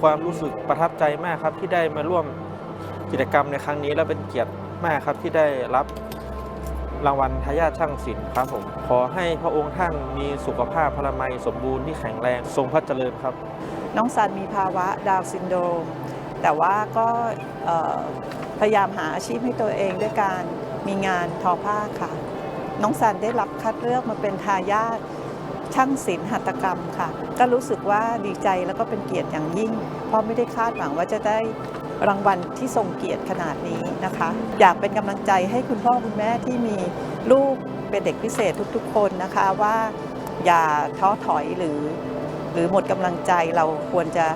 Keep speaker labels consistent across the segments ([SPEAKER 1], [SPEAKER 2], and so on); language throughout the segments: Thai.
[SPEAKER 1] ความรู้สึกประทับใจมากครับที่ได้มาร่วมกิจกรรมในครั้งนี้ และเป็นเกียรติมากครับที่ได้รับรางวัลทายาทช่างศิลป์ครับผมขอให้พระองค์ท่านมีสุขภาพพลามัยสมบูรณ์ที่แข็งแรงทรงพระเจริญครับ
[SPEAKER 2] น้องซันมีภาวะดาวน์ซินโดรมแต่ว่าก็เอ่อพยายามหาอาชีพให้ตัวเองด้วยการมีงานทอผ้าค่ะ น้องซันได้รับคัดเลือกมาเป็นทายาท ช่างศิลป์หัตถกรรมค่ะ ก็รู้สึกว่าดีใจแล้วก็เป็นเกียรติอย่างยิ่ง เพราะไม่ได้คาดหวังว่าจะได้รางวัลที่ทรงเกียรติขนาดนี้นะคะ อยากเป็นกำลังใจให้คุณพ่อคุณแม่ที่มีลูกเป็นเด็กพิเศษทุกๆ คนนะคะว่าอย่าท้อถอยหรือ หรือหมดกำลังใจเราควรจะ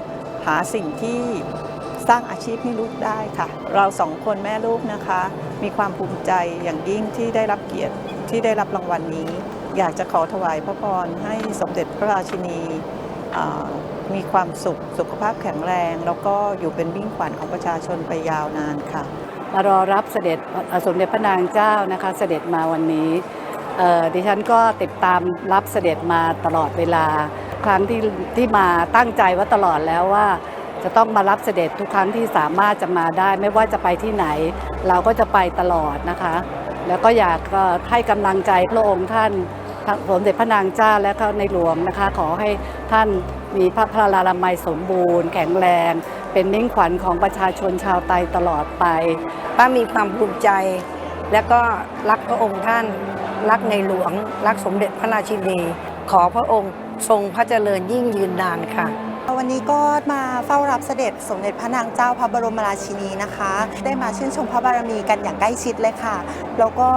[SPEAKER 2] หาสิ่งที่สร้างอาชีพให้ลูกได้ค่ะ เราสองคนแม่ลูกนะคะ มีความภูมิใจอย่างยิ่งที่ได้รับเกียรติที่ได้รับรางวัลนี้ อยากจะขอถวายพระพรให้สมเด็จพระราชินีมีความสุขสุขภาพแข็งแรง แล้วก็อยู่เป็นมิ่งขวัญของประชาชนไปยาวนานค่ะ
[SPEAKER 3] มารอรับเสด็จสมเด็จพระนางเจ้านะคะ เสด็จมาวันนี้ดิฉันก็ติดตามรับเสด็จมาตลอดเวลา ครั้งที่ที่มาตั้งใจว่าตลอดแล้วว่า จะต้องมารับเสด็จทุกครั้งที่สามารถจะมาได้ ไม่ว่าจะไปที่ไหน เราก็จะไปตลอดนะคะ แล้วก็อยากให้กำลังใจพระองค์ท่าน สมเด็จพระนางเจ้าและก็ในหลวงนะคะ ขอให้ท่านมีพระพลารามัยสมบูรณ์ แข็งแรง เป็นนิ่งขวัญของประชาชนชาวไทยตลอดไป
[SPEAKER 4] ป้ามีความภูมิใจ และก็รักพระองค์ท่าน รักในหลวง รักสมเด็จพระราชินี ขอพระองค์ทรงพระเจริญยิ่งยืนนานค่ะ
[SPEAKER 5] วันนี้ก็มาเฝ้ารับเสด็จสมเด็จพระนางเจ้าพระบรมราชินีนะคะ ได้มาชื่นชมพระบารมีกันอย่างใกล้ชิดเลยค่ะ แล้วก็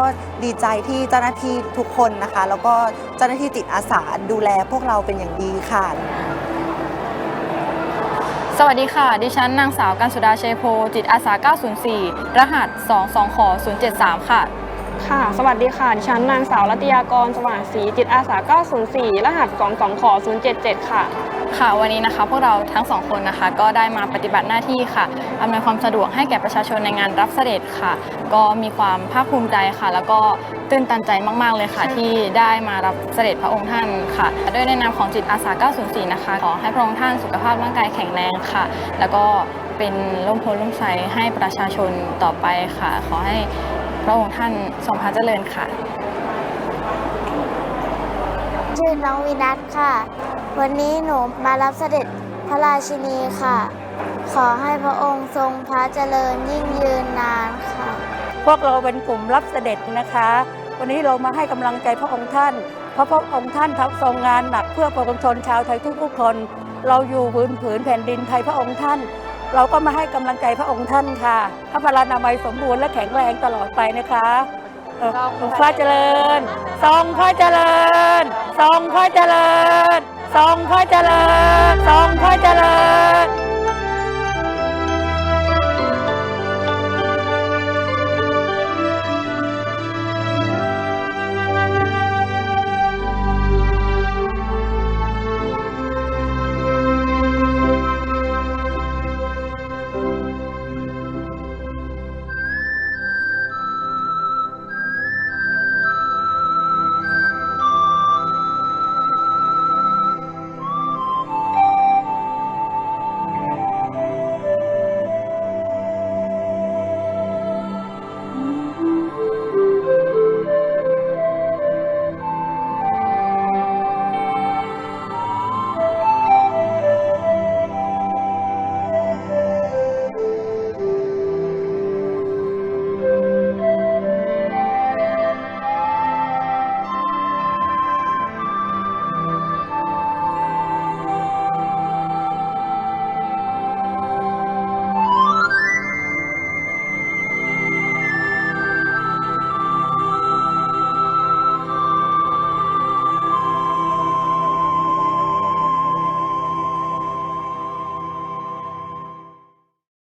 [SPEAKER 5] ดีใจที่เจ้าหน้าที่ทุกคนนะคะ แล้วก็เจ้าหน้าที่จิตอาสาดูแลพวกเราเป็นอย่างดีค่ะ
[SPEAKER 6] สวัสดีค่ะ ดิฉันนางสาวกันสุดาเชโพจิตอาสา 904 รหัส 22ข073 ค่ะ
[SPEAKER 7] ค่ะ สวัสดีค่ะดิฉันนางสาวรัตยากรสว่างศรีจิตอาสา 904 รหัส 22ขอ077 ค่ะ
[SPEAKER 6] ค่ะ วันนี้นะคะ พวกเราทั้งสองคนนะคะ ก็ได้มาปฏิบัติหน้าที่ค่ะอำนวยความสะดวกให้แก่ประชาชนในงานรับเสด็จค่ะ ก็มีความภาคภูมิใจค่ะ แล้วก็ตื่นตันใจมาก ๆ เลยค่ะ ที่ได้มารับเสด็จพระองค์ท่านค่ะด้วยในนามของจิตอาสา 904 นะคะขอให้พระองค์ท่านสุขภาพร่างกายแข็งแรงค่ะ แล้วก็เป็นร่มโพล่มใสให้ประชาชนต่อไปค่ะ ขอให้พ ระองค์ท่านทรงพระเจริญค่ะ
[SPEAKER 8] ชื่อน้องวินัทค่ะ วันนี้หนูมารับเสด็จพระราชินีค่ะ ขอให้พระองค์ทรงพระเจริญยิ่งยืนนานค่ะ
[SPEAKER 9] พวกเราเป็นกลุ่มรับเสด็จนะคะ วันนี้เรามาให้กำลังใจพระองค์ท่าน เพราะพระองค์ท่านทรงงานหนักเพื่อประชาชนชาวไทยทุกๆคน เราอยู่พื้นผืนแผ่นดินไทยพระองค์ท่าน เราก็มาให้กำลังใจพระองค์ท่านค่ะพระพลานามัยสมบูรณ์และแข็งแรงตลอดไปนะคะเอ่อทรงพระเจริญทรงพระเจริญทรงพระเจริญทรงพระเจริญทรงพระเจริญ